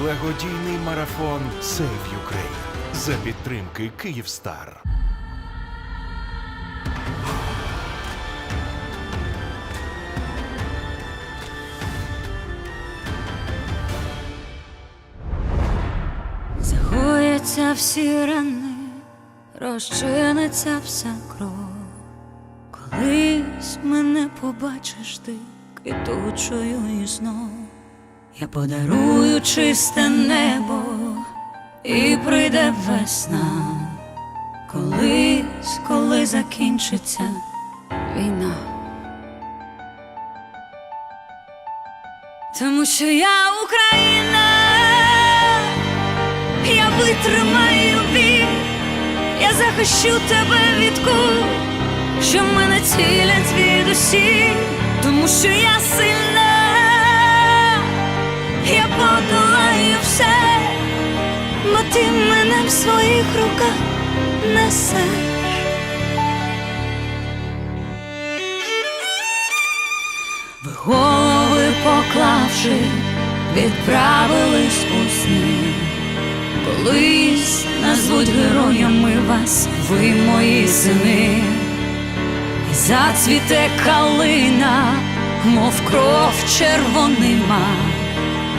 Благодійний марафон Save Ukraine за підтримки Київстар. Загояться всі рани, розчиниться вся кров. Колись мене побачиш ти квітучою і знов. Я подарую чисте небо і прийде весна. Колись, коли закінчиться війна. Тому що я Україна, я витримаю біль, я захищу тебе від куль, що мене цілять звідусіль, тому що я сильна, я подолаю все, бо ти мене в своїх руках несеш. Ви голови поклавши, відправились у сни. Колись назвуть героями вас, ви мої сини, і зацвіте калина, мов кров червонима,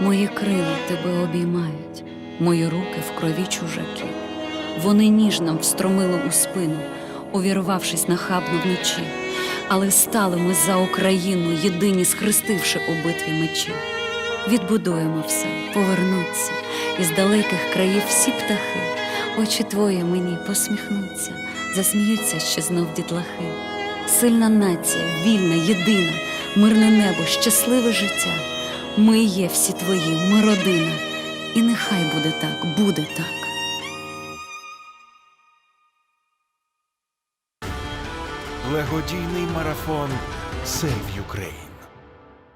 Мої крила тебе обіймають, мої руки в крові чужаків. Вони ніж нам встромили у спину, увірвавшись нахабно вночі, але стали ми за Україну, єдині схрестивши у битві мечі. Відбудуємо все, повернуться, із далеких країв всі птахи, очі твої мені посміхнуться, засміються ще знов дітлахи. Сильна нація, вільна, єдина, мирне небо, щасливе життя. Ми є всі твої, ми родина, і нехай буде так, буде так. Благодійний марафон Save Ukraine.